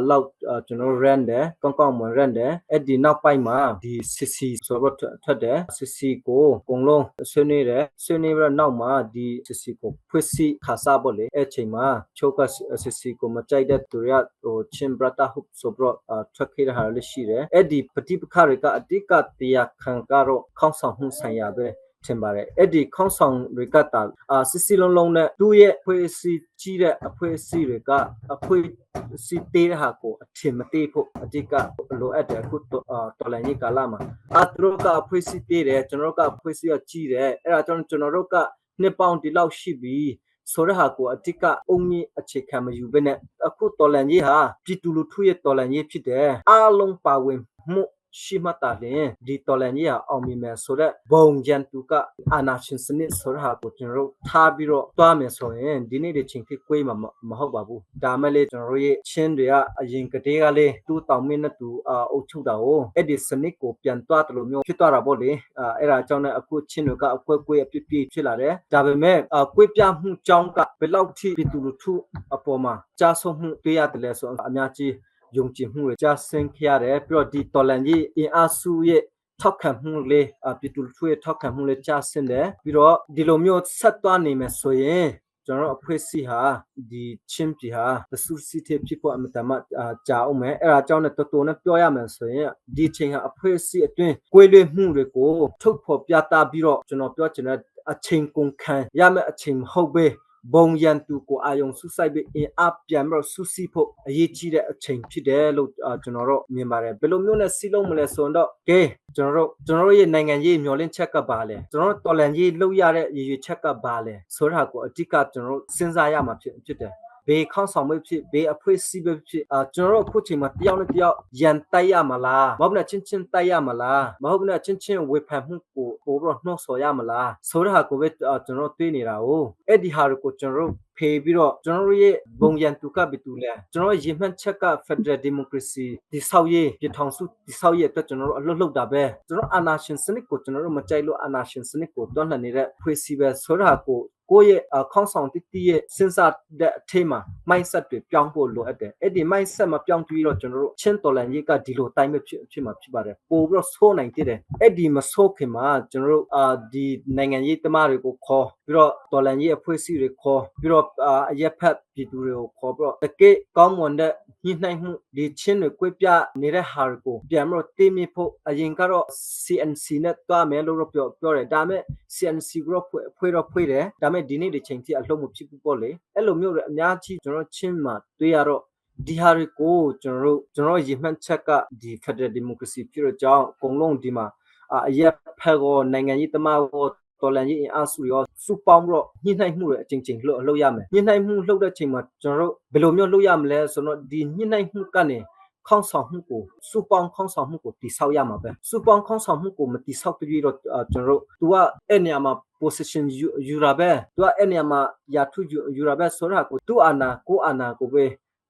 လောက်ကျွန်တော် rent တယ်ကောင်းကောင်းမွန် rent တယ်အဲ့ဒီနောက်ပိုင်းမှာဒီ CC ဆိုတော့ထွက်တယ် CC ကိုအကုန်လုံးဆွေးနွေးတယ်ဆွေးနွေးပြီးတော့နောက်မှာဒီ CC ကိုဖွင့်စီခါစားပေါ့လေအဲ့ချိန်မှာချိုးက CC ကိုမကြိုက်တဲ့သူတွေကဟိုချင်းဘရတာဟုတ်ဆိုပြီးတော့ထွက်ခဲ့တာလည်းရှိတယ်အဲ့ဒီပฏิပခါတွေကအတိကတရားခံကတော့ခေါင်းဆောင်မှုဆိုင်ရာပဲ ထင်ပါတယ်အဲ့ဒီခေါင်းဆောင်တွေကတာအာစစ်စီလုံးလုံးနဲ့သူ့ရဲ့ဖွဲ့စည်းကြီးတဲ့အဖွဲ့အစည်းတွေကအဖွဲ့စီတေးတဲ့ဟာကိုအထင်မသေးဖို့အတိကလိုအပ်တယ်အခုတော်လန်ကြီးကာလမှာအသူတို့ကအဖွဲ့စီတေးတယ်ကျွန်တော်တို့ကအဖွဲ့စီကကြီးတယ်အဲ့ဒါကြောင့်ကျွန်တော်တို့ကနှစ်ပေါင်းဒီလောက်ရှိပြီဆိုတဲ့ဟာကိုအတိကအုံမြင့်အခြေခံမယူဘဲနဲ့အခုတော်လန်ကြီးဟာပြည်သူလူထုရဲ့တော်လန်ကြီးဖြစ်တယ်အားလုံးပါဝင်မှု ရှိမှတာလင်ဒီတော်လန်ကြီးအောင်မြင်မယ်ဆိုတော့ဘုံကြံတူကအာနာရှင်စနစ်ဆိုတဲ့ဟာကိုကျွန်တော်တို့ထားပြီးတော့တွားမယ်ဆိုရင်ဒီနေ့ဒီချိန်ထိကိုယ်မှာမဟုတ်ပါဘူးဒါမဲ့လေကျွန်တော်တို့ရဲ့ချင်းတွေကအရင်ကတည်းကလေတူတောင်မင်းနဲ့တူအုပ်ချုပ်တာကိုအဲ့ဒီစနစ်ကိုပြန်တွားတယ်လို့မျိုးဖြစ်သွားတာပေါ့လေအဲ့ဒါကြောင့်လည်းအခုချင်းတွေကအကွက်ကွက်အပြစ်ပြစ်ဖြစ်လာတယ်ဒါပေမဲ့ကွေးပြမှုကြောင်းကဘယ်လောက်ထိပြည်သူလူထုအပေါ်မှာကြားဆုံးမှုတွေ့ရတယ်လဲဆိုတော့အများကြီး ယုံကြည်မှုတွေကြာဆင်းခဲ့ရတယ်ပြီးတော့ဒီတော်လန်ကြီးအင်အားစုရဲ့ထောက်ခံမှုလေးအပြည်သူ့ထွေထောက်ခံမှုလေးကြာဆင်းတယ်ပြီးတော့ဒီလိုမျိုးဆက်သွားနေမယ်ဆိုရင်ကျွကျွန်တော်တို့အဖွဲ့အစည်းဟာဒီချင်းပြည်ဟာတဆူစီတေဖြစ်ဖို့အမတမအာကြာအောင်မယ်အဲ့ဒါကြောင့်လည်းတော်တော်နဲ့ပြောရမယ်ဆိုရင်ဒီချိန်ဟာအဖွဲ့အစည်းအတွင်းကွေးလွေမှုတွေကိုထုတ်ဖော်ပြသပြီးတော့ကျွန်တော်ပြောချင်တဲ့အချိန်ကုန်ခံရမယ့်အချိန်မဟုတ်ပဲ ဘုံရန်သူကိုအာယုံဆုဆိုင်ပြီးအင်အားပြန်ပြီးတော့ဆုစီဖို့အရေးကြီးတဲ့အချိန်ဖြစ်တယ်လို့ကျွန်တော်တို့မြင်ပါတယ်ဘယ်လိုမျိုးနဲ့စီလုံးမလဲဆိုတော့ကဲကျွန်တော်တို့ကျွန်တော်တို့ရဲ့နိုင်ငံရေးမျှော်လင့်ချက်ကပါလဲကျွန်တော်တို့တော်လန်ရေးလုပ်ရတဲ့ရည်ရွယ်ချက်ကပါလဲဆိုတာကိုအဓိကကျွန်တော်တို့စဉ်းစားရမှာဖြစ်ဖြစ်တယ် ဘေးခေါင်းဆောင်မဖြစ်ဘေးအဖွဲစီပဲဖြစ်အာကျွန်တော်တို့အခုချိန်မှာတယောက်နဲ့တယောက်ရန်တိုက်ရမလားမဟုတ်ဘူးချင်းချင်းတိုက်ရမလားမဟုတ်ဘူးချင်းချင်းဝေဖန်မှုကိုပို့ပြီးတော့နှော့ဆော်ရမလားဆိုတဲ့ဟာကိုပဲကျွန်တော်တို့တွေးနေတာ哦အဲ့ဒီဟာကိုကျွန်တော်တို့ဖေးပြီးတော့ကျွန်တော်တို့ရဲ့ဘုံရန်သူကဘယ်သူလဲကျွန်တော်ရေမှတ်ချက်က Federal Democracy ဒီဆောက်ရေးပြည်ထောင်စုဒီဆောက်ရေးအတွက်ကျွန်တော်တို့အလွတ်လောက်တာပဲကျွန်တော်အာနာရှင်စနစ်ကိုကျွန်တော်တို့မကြိုက်လို့အာနာရှင်စနစ်ကိုတွန်းလှန်နေတဲ့ဖွဲ့စည်းပဲဆိုတာကို ကိုယ့်ရဲ့ခေါင်းဆောင်တတိရဲ့စဉ်းစားတဲ့အထက်မှာ mindset တွေပြောင်းဖို့လိုအပ်တယ်အဲ့ဒီ mindset မှာပြောင်းပြီးတော့ကျွန်တော်တို့ချင်းတော်လန်ရေးကဒီလိုတိုင်းပဲဖြစ်ဖြစ်မှာဖြစ်ပါတယ်ပို့ပြီးတော့ဆိုးနိုင်တဲ့အဲ့ဒီမဆိုးခင်မှာကျွန်တော်တို့အာဒီနိုင်ငံရေးသမားတွေကိုခေါ်ပြီးတော့တော်လန်ရေးအဖွဲ့အစည်းတွေခေါ်ပြီးတော့အရက်ဖက်ပြည်သူတွေကိုခေါ်ပြီးတော့တကယ်ကောင်းမွန်တဲ့ညှိနှိုင်းမှုဒီချင်းတွေကိုပြနေတဲ့ဟာကိုပြန်ပြီးတော့တင်းမြဖို့အရင်ကတော့ CNC နဲ့တွားမယ်လို့ပြောပြောတယ်ဒါပေမဲ့ CNC ကိုဖွဲ့ဖွဲ့တော့ဖွဲ့တယ်ဒါပေမဲ့ဒီနေ့ဒီချိန်ထိအလုံးမဖြစ်ဘူးပေါ့လေအဲ့လိုမျိုးတွေအများကြီးကျွန်တော်ချင်းမှာတွေ့ရတော့ဒီဟာတွေကိုကျွန်တော်တို့ကျွန်တော်ရည်မှန်းချက်ကဒီ Federal Democracy ဖြစ်တော့ကြောင်းအကုန်လုံးဒီမှာအရက်ဖက်ကိုနိုင်ငံရေးတမကိုတော်လန်ရေးအင်အားစုရောစုပေါင်းပြီးတော့ညှိနှိုင်းမှုတွေအချိန်ချင်းလှုပ်လှုပ်ရမယ်ညှိနှိုင်းမှုလှုပ်တဲ့ချိန်မှာကျွန်တော်တို့ဘယ်လိုမျိုးလှုပ်ရမလဲဆိုတော့ဒီညှိနှိုင်းမှုကနေ ခေါင်းဆောင်မှုကိုစုပေါင်းခေါင်းဆောင်မှုကိုတိဆောက်ရမှာပဲစုပေါင်းခေါင်းဆောင်မှုကိုမတိဆောက်ပြီးတော့ကျွန်တော်တို့ तू ကအဲ့နေရာမှာ position ယူရပဲ तू ကအဲ့နေရာမှာယာထုယူရပဲဆိုတာကို तू အာနာကိုအာနာကိုပဲ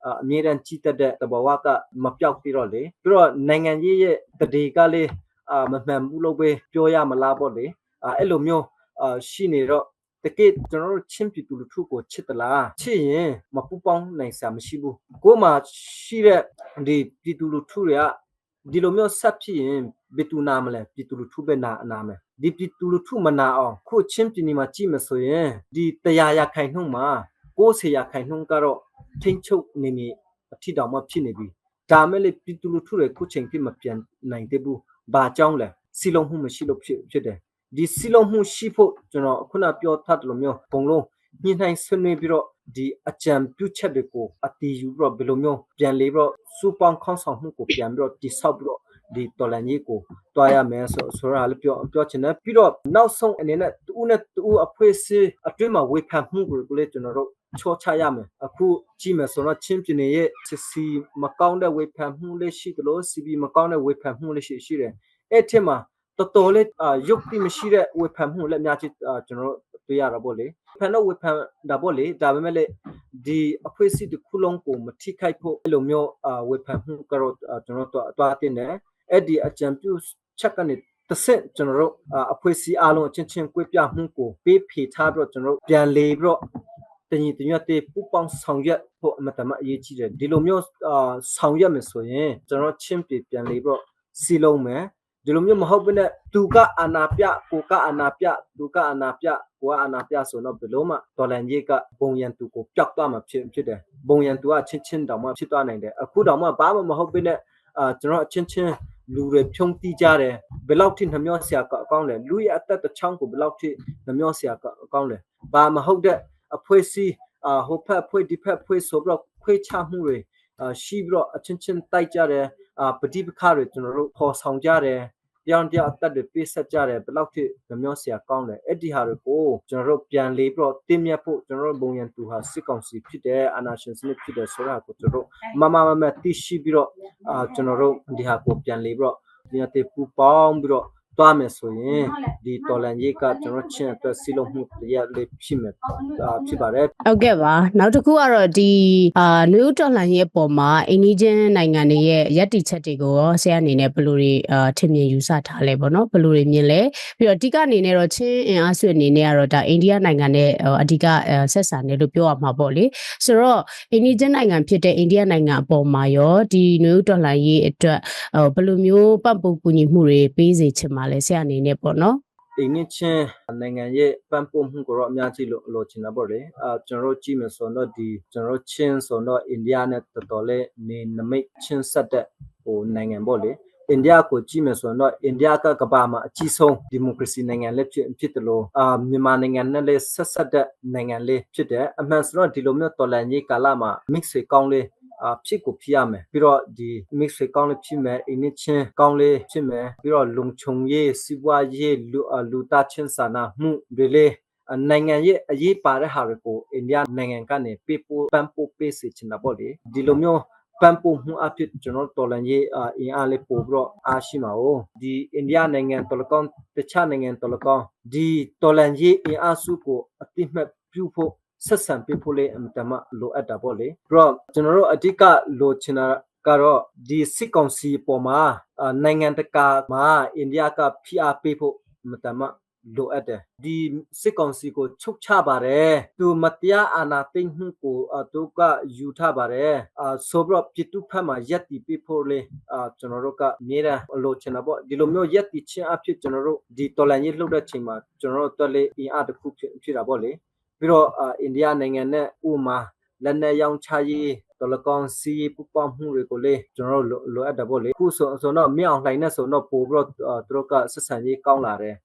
အမြဲတမ်းကြီးတက်တဲ့တဘောဝကမပြောက်ပြီးတော့လေပြီးတော့နိုင်ငံရေးရဲ့တရေကလေးအာမမှန်ဘူးလို့ပဲပြောရမလားပေါ့လေအဲ့လိုမျိုးအာရှိနေတော့ တကယ်ကျွန်တော်တို့ချင်းပြည်သူလူထုကိုချစ်သလားချစ်ရင်မပူပေါင်းနိုင်စရာမရှိဘူးကိုယ်မှာရှိတဲ့ဒီပြည်သူလူထုတွေကဒီလိုမျိုးဆက်ဖြစ်ရင်ဘယ်သူနာမလဲပြည်သူလူထုပဲနာအနာမယ်ဒီပြည်သူလူထုမနာအောင်ခုချင်းပြည်နေမှာကြည့်မဆိုရင်ဒီတရားရခိုင်နှုံမှာ60ရာခိုင်နှုန်းကတော့ထိန်းချုပ်နေနေအထီတောင်မှဖြစ်နေပြီဒါမဲ့လေပြည်သူလူထုတွေခုချိန်ပြမပြန်နိုင်သေးဘူးဘာကြောင့်လဲစီလုံးမှုမရှိလို့ဖြစ်ဖြစ်တယ် ဒီစီလုံးမှုရှိဖို့ကျွန်တော်ခုနပြောထားတယ်လို့မျိုးဘုံလုံးညှိနှိုင်းဆွေးနွေးပြီးတော့ဒီအကြံပြုချက်တွေကိုအတီးယူပြီးတော့ဘယ်လိုမျိုးပြန်လေးပြီးတော့စူပေါင်းခေါင်းဆောင်မှုကိုပြန်ပြီးတော့တိဆောက်ပြီးတော့ဒီတော်လန်ကြီးကိုတွားရမယ်ဆိုဆိုရလည်းပြောပြောချင်တယ်ပြီးတော့နောက်ဆုံးအနေနဲ့တူနဲ့တူအဖွဲ့အစည်းအတွင်းမှာဝေဖန်မှုကိုလည်းကျွန်တော်တို့ချောချရမယ်အခုကြည့်မယ်ဆိုတော့ချင်းပြည်နယ်ရဲ့စစ်စီမကောင်းတဲ့ဝေဖန်မှုလေးရှိတယ်လို့ CB မကောင်းတဲ့ဝေဖန်မှုလေးရှိရှိတယ်အဲ့ထက်မှာ တော်တော်လေးရုပ်တိမရှိတဲ့ဝေဖန်မှုလည်းအများကြီးကျွန်တော်တို့တွေ့ရတာပေါ့လေဖန်တော့ဝေဖန်တာပေါ့လေဒါပေမဲ့လေဒီအဖွဲ့အစည်းတစ်ခုလုံးကိုမထိခိုက်ဖို့အဲ့လိုမျိုးဝေဖန်မှုကတော့ကျွန်တော်တို့တွားတင်တယ်အဲ့ဒီအကြံပြုချက်ကနေတစ်ဆက်ကျွန်တော်တို့အဖွဲ့အစည်းအားလုံးအချင်းချင်းကွေးပြမှုကိုပေးဖေထားပြီးတော့ကျွန်တော်တို့ပြန်လေပြီးတော့တညီတညွတ်တဲ့ပူပေါင်းဆောင်ရွက်ဖို့အမတမအရေးကြီးတယ်ဒီလိုမျိုးဆောင်ရွက်မယ်ဆိုရင်ကျွန်တော်ချင်းပြပြန်လေပြီးတော့စီလုံးမယ် ဒီလိုမျိုးမဟုတ်ဘဲနဲ့သူကအာနာပြကိုကအာနာပြသူကအာနာပြကိုကအာနာပြဆိုတော့ဘယ်လိုမှဒေါ်လန်ကြီးကဘုံရန်သူကိုပျောက်သွားမှာဖြစ်ဖြစ်တယ်ဘုံရန်သူကချင်းချင်းတောင်မှဖြစ်သွားနိုင်တယ်အခုတောင်မှဘာမှမဟုတ်ဘဲနဲ့အာကျွန်တော်အချင်းချင်းလူတွေဖြုံးတိကြတယ်ဘယ်လောက်ထိနှမျောဆရာကအကောင်းလဲလူရဲ့အသက်တစ်ချောင်းကိုဘယ်လောက်ထိနှမျောဆရာကအကောင်းလဲဘာမဟုတ်တဲ့အဖွဲ့အစည်းအာဟိုဖက်ဖွဲ့ဒီဖက်ဖွဲ့ဆိုပြီးတော့ခွေးချမှုတွေအာရှိပြီးတော့အချင်းချင်းတိုက်ကြတယ်အာ ပဋိပက္ခတွေကျွန်တော်တို့ပေါ်ဆောင်ကြတယ်တရားတရားအသက်တွေပေးဆက်ကြတယ်ဘယ်လောက်ထိမမျောဆရာကောင်းလဲအဲ့ဒီဟာတွေကိုကျွန်တော်တို့ပြန်လေးပြီးတော့တင်းမြတ်ဖို့ကျွန်တော်တို့ဘုံရန်သူဟာစစ်ကောင်စီဖြစ်တယ်အာနာရှင်စနစ်ဖြစ်တယ်ဆိုတာကိုကျွန်တော်တို့မမမမသိရှိပြီးတော့အာကျွန်တော်တို့ဒီဟာကိုပြန်လေးပြီးတော့ဒီအတေပူပေါင်းပြီးတော့ သွားမယ်ဆိုရင်ဒီတော်လန်ရေးကကျွန်တော်ချင်းအတွက်စီလုံးမှုတရားလေးဖြစ်မယ်ဖြစ်ပါတယ်ဟုတ်ကဲ့ပါနောက်တစ်ခုကတော့ဒီအာနယူးတော်လန်ရဲ့ပုံမှာအိန္ဒိချင်းနိုင်ငံတွေရဲ့ယက်တီချက်တွေကိုရောဆရာအနေနဲ့ဘယ်လိုတွေအာထင်မြင်ယူဆထားလဲပေါ့နော်ဘယ်လိုတွေမြင်လဲပြီးတော့အဓိကအနေနဲ့တော့ချင်းအင်အားစုအနေနဲ့ကတော့ဒါအိန္ဒိယနိုင်ငံနဲ့အဓိကဆက်ဆံတယ်လို့ပြောရမှာပေါ့လေဆိုတော့အိန္ဒိချင်းနိုင်ငံဖြစ်တဲ့အိန္ဒိယနိုင်ငံအပေါ်မှာရောဒီနယူးတော်လန်ရေးအတွက်ဘယ်လိုမျိုးပံ့ပိုးကူညီမှုတွေပေးစေချင်ပါလဲဆရာအနေနဲ့ပေါ့နော်အိမ်နစ်ချင်းနိုင်ငံရဲ့ပန်းပို့မှုကိုတော့အများကြီးလိုလိုချင်တာပေါ့လေအာကျွန်တော်တို့ကြည့်မယ်ဆိုတော့ဒီကျွန်တော်တို့ချင်းဆိုတော့အိန္ဒိယနဲ့တော်တော်လေးနေနမိတ်ချင်းဆက်တဲ့ဟိုနိုင်ငံပေါ့လေအိန္ဒိယကိုကြည့်မယ်ဆိုတော့အိန္ဒိယကကမ္ဘာမှာအကြီးဆုံးဒီမိုကရေစီနိုင်ငံလည်းဖြစ်ဖြစ်တယ်လို့အာမြန်မာနိုင်ငံနဲ့လည်းဆက်ဆက်တဲ့နိုင်ငံလေးဖြစ်တယ်အမှန်ဆိုတော့ဒီလိုမျိုးတော်လန်ကြီးကာလမှာ mix တွေကောင်းလေးအာ ဖြစ်ကိုဖြစ်ရမယ်ပြီးတော့ဒီ mix တွေကောင်းလေးဖြစ်မယ်အင်းချင်းကောင်းလေးဖြစ်မယ်ပြီးတော့လုံခြုံရေးစီးပွားရေးလူလူသားချင်းစာနာမှုတွေလေးနိုင်ငံရဲ့အရေးပါတဲ့ဟာတွေကိုအိန္ဒိယနိုင်ငံကနေပေးပို့ပန်းပို့ပေးစေချင်တာပေါ့လေဒီလိုမျိုးပန်းပို့မှုအဖြစ်ကျွန်တော်တော်လန်ရေးအင်အားလေးပို့ပြီးတော့အားရှိမှာ哦ဒီအိန္ဒိယနိုင်ငံတော်လကောင်တခြားနိုင်ငံတော်လကောင်ဒီတော်လန်ရေးအင်အားစုကိုအတိမတ်ပြုဖို့ ဆက်ဆံပေးဖို့လေအမတမလိုအပ်တာပေါ့လေပြီးတော့ကျွန်တော်တို့အဓိကလိုချင်တာကတော့ဒီစစ်ကောင်စီပေါ်မှာနိုင်ငံတကာမှာအိန္ဒိယကဖိအားပေးဖို့မတမလိုအပ်တယ်ဒီစစ်ကောင်စီကိုချုပ်ချပါတယ်သူမတရားအာဏာသိမ်းမှုကိုသူကယူထားပါတယ်အာဆိုတော့ပြည်သူဖက်မှာရက်တီပြဖို့လေအာကျွန်တော်တို့ကအမြဲတမ်းလိုချင်တာပေါ့ဒီလိုမျိုးရက်တီချင်းအဖြစ်ကျွန်တော်တို့ဒီတော်လန်ရေးလှုပ်တဲ့ချိန်မှာကျွန်တော်တို့တွက်လေအင်အားတစ်ခုဖြစ်ဖြစ်တာပေါ့လေ ပြီးတော့အိန္ဒိယနိုင်ငံနဲ့ဥမာလက်နက်ရောင်းချရေးတော်လကောင်စီပူပေါင်းမှုတွေကိုလေကျွန်တော်တို့လိုအပ်တာပေါ့လေခုဆိုဆိုတော့မြောင်လှိုင်းနဲ့ဆိုတော့ပို့ပြီးတော့သူတို့ကဆက်ဆံရေးကောင်းလာတယ်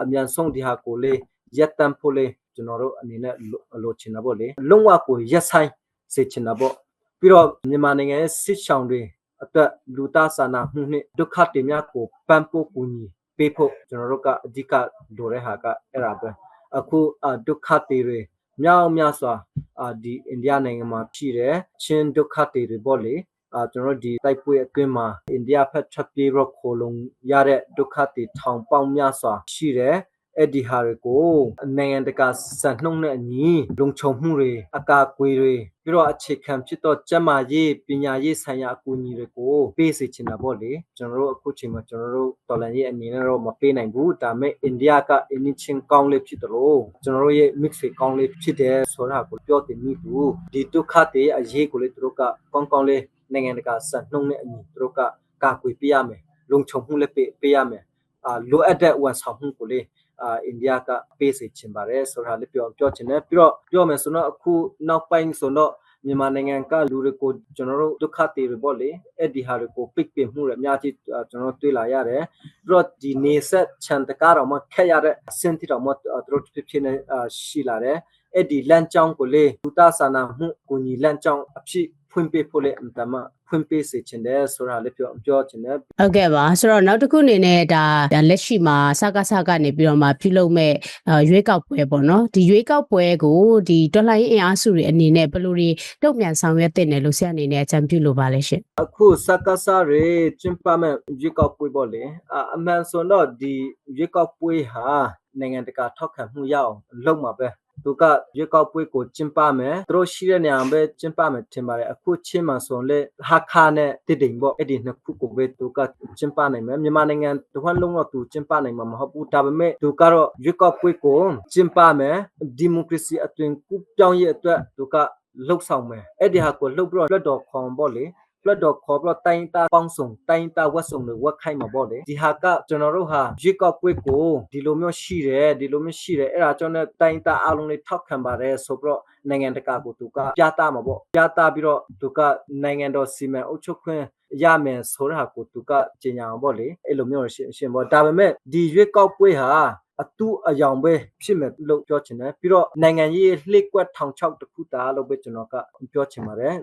အမြန်ဆုံးဒီဟာကိုလေရက်တန်ဖို့လေကျွန်တော်တို့အနေနဲ့လိုချင်တာပေါ့လေလုံးဝကိုရက်ဆိုင်စေချင်တာပေါ့ပြီးတော့မြန်မာနိုင်ငံရဲ့စစ်ဆောင်တွေအတွက်လူသားစာနာမှုနဲ့ဒုက္ခတွေများကိုပန်းပို့ကူညီပေးဖို့ကျွန်တော်တို့ကအဓိကလိုတဲ့ဟာကအဲ့ဒါပဲ အခုဒုက္ခတွေမြောက်များစွာအာဒီအိန္ဒိယနိုင်ငံမှာရှိတယ်ချင်းဒုက္ခတွေပေါ့လေအာကျွန်တော်ဒီတိုက်ပွဲအတွင်းမှာအိန္ဒိယဖက်ထွက်ပြေးတော့ခိုလုံရတဲ့ဒုက္ခတွေထောင်ပေါင်းများစွာရှိတယ် အဲ့ဒီဟာတွေကိုနိုင်ငံတကာစံနှုန်းနဲ့အညီလုံခြုံမှုတွေအကာအကွယ်တွေပြီးတော့အခြေခံဖြစ်တော့ကျန်းမာရေးပညာရေးဆိုင်ရာအကူအညီတွေကိုပေးစေချင်တာပေါ့လေကျွန်တော်တို့အခုချိန်မှာကျွန်တော်တို့တော်လန်ရေးအနေနဲ့တော့မပေးနိုင်ဘူးဒါပေမဲ့အိန္ဒိယကအင်းချင်းကောင်းလေးဖြစ်တယ်လို့ကျွန်တော်တို့ရဲ့ mix တွေကောင်းလေးဖြစ်တယ်ဆိုတာကိုပြောတင်မိသူဒီဒုက္ခတွေအရေးကိုလေသူတို့ကကောင်းကောင်းလေးနိုင်ငံတကာစံနှုန်းနဲ့အညီသူတို့ကကာကွယ်ပေးရမယ်လုံခြုံမှုလည်းပေးပေးရမယ်အာလိုအပ်တဲ့ဝန်ဆောင်မှုကိုလေ အာအိန္ဒိယကပေးစေချင်ပါတယ်ဆိုတာလည်းပြောပြောချင်တယ်ပြီးတော့ပြောမယ်ဆိုတော့အခုနောက်ပိုင်းဆိုတော့မြန်မာနိုင်ငံကလူတွေကိုကျွန်တော်တို့ဒုက္ခတွေပေါ့လေအဲ့ဒီဟာတွေကိုပိတ်ပင်မှုတွေအများကြီးကျွန်တော်တွေ့လာရတယ်ပြီးတော့ဒီနေဆက်ချန်တကားတော့မှခက်ရတဲ့အဆင့်တိတော့မှသူတို့ဖြစ်ဖြစ်နေရှိလာတယ်အဲ့ဒီလမ်းကြောင်းကိုလေလူသားစာနာမှုကိုညီလမ်းကြောင်းအဖြစ် ဖွင့်ပေးဖို့လေအမှန်တမ်းဖွင့်ပေးစေချင်တယ်ဆိုတာလည်းပြောပြောချင်တယ်ဟုတ်ကဲ့ပါဆိုတော့နောက်တစ်ခုအနေနဲ့ဒါလက်ရှိမှာစကားစကားနေပြီးတော့မှပြုလုပ်မဲ့ရွေးကောက်ပွဲပေါ့နော်ဒီရွေးကောက်ပွဲကိုဒီတော်လှန်ရေးအင်အားစုတွေအနေနဲ့ဘယ်လိုတွေတုံ့ပြန်ဆောင်ရွက်တဲ့နယ်လို့ဆရာအနေနဲ့အကြံပြုလိုပါလဲရှင်အခုစကားစားတွေကျင်းပမဲ့ရွေးကောက်ပွဲပေါ့လေအမှန်ဆိုတော့ဒီရွေးကောက်ပွဲဟာနိုင်ငံတကာထောက်ခံမှုရအောင်လုပ်မှာပဲ သူကရွေးကောက်ပွဲကိုကျင်းပမယ်သူတို့ရှိတဲ့နေရာပဲကျင်းပမယ်ထင်ပါတယ်အခုချင်းမှာဆိုလေဟာခါနဲ့တည်တယ်ပေါ့အဲ့ဒီနှစ်ခုကိုပဲသူကကျင်းပနိုင်မယ်မြန်မာနိုင်ငံတစ်ဝက်လုံးတော့သူကျင်းပနိုင်မှာမဟုတ်ဘူးဒါပေမဲ့သူကတော့ရွေးကောက်ပွဲကိုကျင်းပမယ်ဒီမိုကရေစီအတွင်ကူပြောင်းရဲ့အတွက်သူကလှုပ်ဆောင်မယ်အဲ့ဒီဟာကိုလှုပ်ပြီးတော့လွတ်တော်ခေါင်ပေါ့လေ လွတ်တော်ခေါ်ပြီးတော့တိုင်းတာပေါင်းစုံတိုင်းတာဝက်စုံတွေဝက်ခိုင်းမှာပေါ့လေဒီဟာကကျွန်တော်တို့ဟာရွေးကောက်ပွဲကိုဒီလိုမျိုးရှိတယ်ဒီလိုမျိုးရှိတယ်အဲ့ဒါကြောင့်လည်းတိုင်းတာအလုံးလေးထောက်ခံပါတယ်ဆိုပြီးတော့နိုင်ငံတကာကိုသူကပြသမှာပေါ့ပြသပြီးတော့သူကနိုင်ငံတော်စီမံအုပ်ချုပ်ခွင့်ရမယ်ဆိုတာကိုသူကကြေညာအောင်ပေါ့လေအဲ့လိုမျိုးရှင်ရှင်ပေါ့ဒါပေမဲ့ဒီရွေးကောက်ပွဲဟာ အတူအယောင်ပဲဖြစ်မယ်လို့ပြောချင်တယ်ပြီးတော့နိုင်ငံရေးလှိကွက်ထောင်ချောက်တစ်ခုတာလို့ပဲကျွန်တော်ကပြောချင်ပါတယ်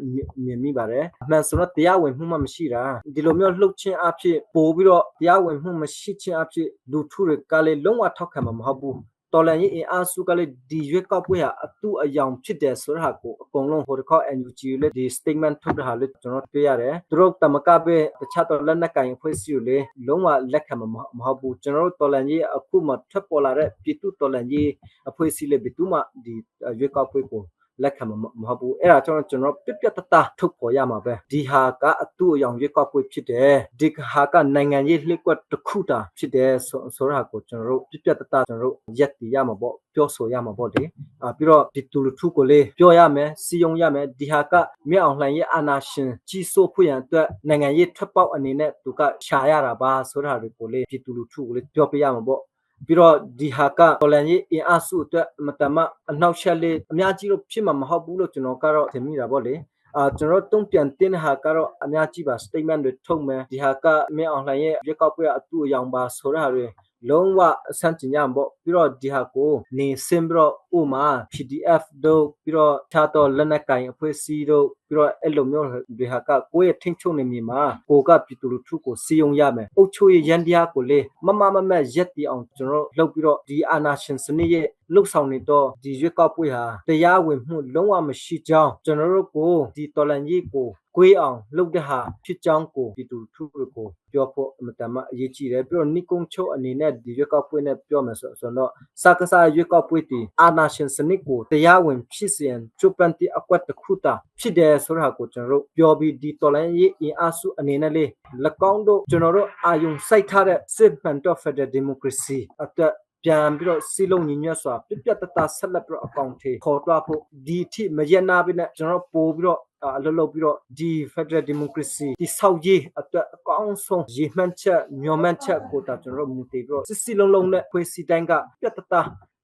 မြင်မိပါတယ်အမှန်ဆိုတော့တရားဝင်မှုမှမရှိတာဒီလိုမျိုးလှုပ်ချင်းအဖြစ်ပို့ပြီးတော့တရားဝင်မှုမရှိချင်းအဖြစ်လူထုတွေကလည်းလုံးဝထောက်ခံမှာမဟုတ်ဘူး တော်လန်ရေးအင်အားစုကလည်းဒီရွက်ကောက်ပွဲဟာအတူအယောင်ဖြစ်တယ်ဆိုတဲ့ဟာကိုအကုန်လုံးဟိုတခေါက် NUG လည်းဒီ statement ထုတ်တာလည်းကျွန်တော်တွေ့ရတယ်သူတို့တမကပဲတခြားတော်လက်နက်ကင်ဖွဲ့စည်းလေလုံးဝလက်ခံမှာမဟုတ်ဘူးကျွန်တော်တို့တော်လန်ရေးအခုမှထွက်ပေါ်လာတဲ့ပြည်သူတော်လန်ရေးအဖွဲ့အစည်းလည်းဘယ်သူမှဒီရွက်ကောက်ပွဲကို လက်ခံမှာမဟုတ်ဘူးအဲ့ဒါကြောင့်ကျွန်တော်ပြပြတတထုတ်ပေါ်ရမှာပဲဒီဟာကအတူအယောင်ရွေးကောက်ပွဲဖြစ်တယ်ဒီဟာကနိုင်ငံရေးလှည့်ကွက်တစ်ခုတာဖြစ်တယ်ဆိုဆိုတာကိုကျွန်တော်တို့ပြပြတတကျွန်တော်တို့ရက်တည်ရမှာပေါ့ပြောဆိုရမှာပေါ့လေအာပြီးတော့ဒီတူလူထုကိုလေပြောရမယ်စီယုံရမယ်ဒီဟာကမြေအောင်လှန်ရေးအာနာရှင်ကြီးစိုးဖွရန်အတွက်နိုင်ငံရေးထွက်ပေါက်အနေနဲ့သူကရှာရတာပါဆိုတာတွေကိုလေဒီတူလူထုကိုလေပြောပြရမှာပေါ့ ပြီးတော့ဒီဟာကတော်လန်ရေးအင်အားစုအတွက်အမတမအနောက်ရှက်လေးအများကြီးလို့ဖြစ်မှာမဟုတ်ဘူးလို့ကျွန်တော်ကတော့ထင်မိတာပေါ့လေအာကျွန်တော်တုံ့ပြန်တင်တဲ့ဟာကတော့အများကြီးပါ statement တွေထုတ်မယ်ဒီဟာကမင်းအောင်လှိုင်ရဲ့ရွက်ကောက်ပွဲအတူအယောင်ပါဆိုတဲ့ဟာတွေ လုံးဝအဆန့်ကျင်ကြမှာပေါ့ပြီးတော့ဒီဟာကိုနေစင်ပြီးတော့ဥမာ PDF တို့ပြီးတော့ခြားတော့လက်နက်ကင်အဖွဲ့အစည်းတို့ပြီးတော့အဲ့လိုမျိုးတွေဟာကကိုယ့်ရဲ့ထင်းချုံနေမြေမှာကိုကပြည်သူလူထုကိုစီယုံရမယ်အုပ်ချုပ်ရေးရန်တရားကိုလေမမမမရက်တီအောင်ကျွန်တော်လှုပ်ပြီးတော့ဒီအာနာရှင်စနစ်ရဲ့လှုပ်ဆောင်နေတော့ဒီရွက်ကောက်ပွဲဟာတရားဝင်မှုလုံးဝမရှိကြောင်းကျွန်တော်တို့ကိုဒီတော်လန်ကြီးကို ကွေးအောင်လုပ်တဲ့ဟာဖြစ်ကြောင်းကိုပြည်သူထုကိုပြောဖို့အမတမအရေးကြီးတယ်ပြီးတော့နိကုံချိုအနေနဲ့ဒီရွက်ကောက်ပွဲနဲ့ပြောမယ်ဆိုဆိုတော့စကားစားရွက်ကောက်ပွဲတီအာနာရှင်စနစ်ကိုတရားဝင်ဖြစ်စေရင်ချူပန်တီအကွက်တစ်ခုတာဖြစ်တယ်ဆိုတာကိုကျွန်တော်တို့ပြောပြီးဒီတော်လိုင်းရေးအင်အားစုအနေနဲ့လေလက်ကောင်းတို့ကျွန်တော်တို့အာယုံစိုက်ထားတဲ့စစ်မှန်တော့ Federal Democracy အတွက် ပြန်ပြီးတော့စီလုံးညီညွတ်စွာပြပြတတဆက်လက်ပြီးတော့အကောင့်ထေခေါ်တွားဖို့ဒီအထိမရနာပြီးနဲ့ကျွန်တော်ပို့ပြီးတော့အလုပ်လုပ်ပြီးတော့ဒီ Federal Democracy ဒီဆောက်ရေးအတွက်အကောင်းဆုံးရည်မှန်းချက်မျှော်မှန်းချက်ကိုတာကျွန်တော်တို့မူတည်ပြီးတော့စစ်စီလုံးလုံးနဲ့ဖွဲ့စည်းတိုင်းကပြတတ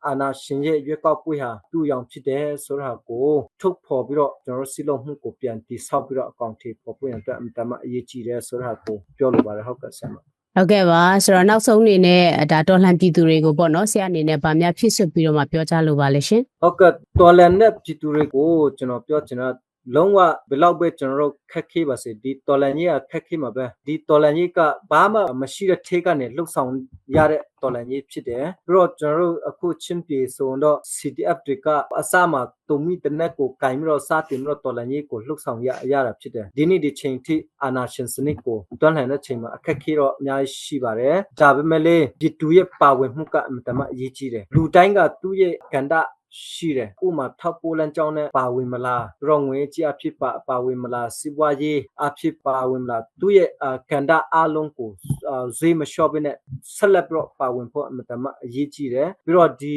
အာနာရှင်ရဲ့ရွက်ကောက်ပွဲဟာသူ့ရောင်ဖြစ်တယ်ဆိုတာကိုထုတ်ဖော်ပြီးတော့ကျွန်တော်စီလုံးမှုကိုပြန်တိဆောက်ပြီးတော့အကောင့်ထေပေါ်ပွင့်အတွက်အမှန်တမ်းအရေးကြီးတယ်ဆိုတာကိုပြောလိုပါတယ်ဟုတ်ကဲ့ဆရာမ ဟုတ်ကဲ့ပါဆိုတော့နောက်ဆုံးအနေနဲ့ဒါတော်လှန်ပြည်သူတွေကိုပေါ့နော်ဆရာအနေနဲ့ဗာများဖြစ်ဆွပြီးတော့မှပြောကြားလိုပါလေရှင်ဟုတ်ကဲ့တော်လန်တဲ့ပြည်သူတွေကိုကျွန်တော်ပြောချင်တာ လုံးဝဘယ်လောက်ပဲကျွန်တော်တို့ခက်ခဲပါစေဒီတော်လန်ကြီးကခက်ခဲမှာပဲဒီတော်လန်ကြီးကဘာမှမရှိတဲ့ထေးကနေလှုပ်ဆောင်ရတဲ့တော်လန်ကြီးဖြစ်တယ်ပြီးတော့ကျွန်တော်တို့အခုချင်းပြေဆိုတော့ CDF တွေကအစမှတုံမိတနက်ကိုကင်ပြီးတော့စတင်ပြီးတော့တော်လန်ကြီးကိုလှုပ်ဆောင်ရရတာဖြစ်တယ်ဒီနေ့ဒီချိန်ထိအာနာရှင်စနစ်ကိုတွန်းလှန်တဲ့ချိန်မှာအခက်ခဲတော့အများကြီးရှိပါတယ်ဒါပေမဲ့လေဒီတူရဲ့ပါဝင်မှုကအမတမအရေးကြီးတယ်လူတိုင်းကသူ့ရဲ့ကန္တာ ရှိတယ်ဥမာထောက်ပိုးလန်းကြောင်းနဲ့ပါဝင်မလားရောငွေကြီးအဖြစ်ပါပါဝင်မလားစီးပွားရေးအဖြစ်ပါဝင်မလားသူရဲ့ကန္တာအလုံးကိုဈေးမလျှော့ဘဲနဲ့ဆက်လက်ပြီးတော့ပါဝင်ဖို့အမတမအရေးကြီးတယ်ပြီးတော့ဒီ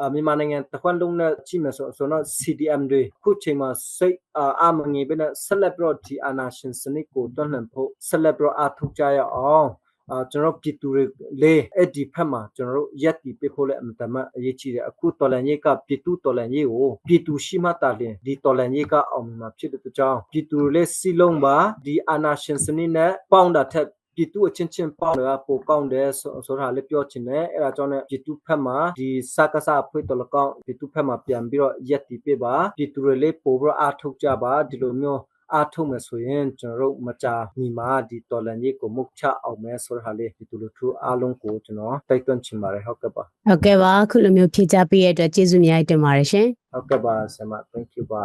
အမြန်မာနိုင်ငံတခွန်းလုံးနဲ့ကြည့်မယ်ဆိုဆိုတော့ CDM တွေခုချိန်မှာစိတ်အာမငေပဲနဲ့ဆက်လက်ပြီးတော့ဒီအာနာရှင်စနစ်ကိုတွန်းလှန်ဖို့ဆက်လက်ပြီးတော့အထောက်ကြရအောင် အာကျွန်တော်ပြည်သူတွေလေအဲ့ဒီဖက်မှာကျွန်တော်တို့ရက်တီပြဖို့လည်းအမတမအရေးကြီးတယ်အခုတော်လန်ရေးကပြည်သူတော်လန်ရေးကိုပြည်သူရှိမှတာလင်ဒီတော်လန်ရေးကအောင်မှာဖြစ်တဲ့ကြောင်းပြည်သူတွေလည်းစီလုံးပါဒီအာနာရှင်စနစ်နဲ့ပေါင်းတာထက်ပြည်သူအချင်းချင်းပေါင်းတာပိုကောင်းတယ်ဆိုတာလည်းပြောချင်တယ်အဲဒါကြောင့်လည်းပြည်သူဖက်မှာဒီစကားစားအဖွဲ့တော်လကောင်းပြည်သူဖက်မှာပြန်ပြီးတော့ရက်တီပြပါပြည်သူတွေလည်းပိုပြီးတော့အားထုတ်ကြပါဒီလိုမျိုး အားထုတ်မယ်ဆိုရင်ကျွန်တော်တို့မကြာမီမှာဒီတော်လန်ကြီးကိုမုတ်ချအောင်မယ်ဆိုတဲ့ဟာလေးဒီလိုထူအားလုံးကိုကျွန်တော်တိုက်တွန်းချင်ပါတယ်ဟုတ်ကဲ့ပါဟုတ်ကဲ့ပါခုလိုမျိုးဖြည့်ချပေးရတဲ့အတွက်ကျေးဇူးများတင်ပါတယ်ရှင်ဟုတ်ကဲ့ပါဆရာမ thank you ပါ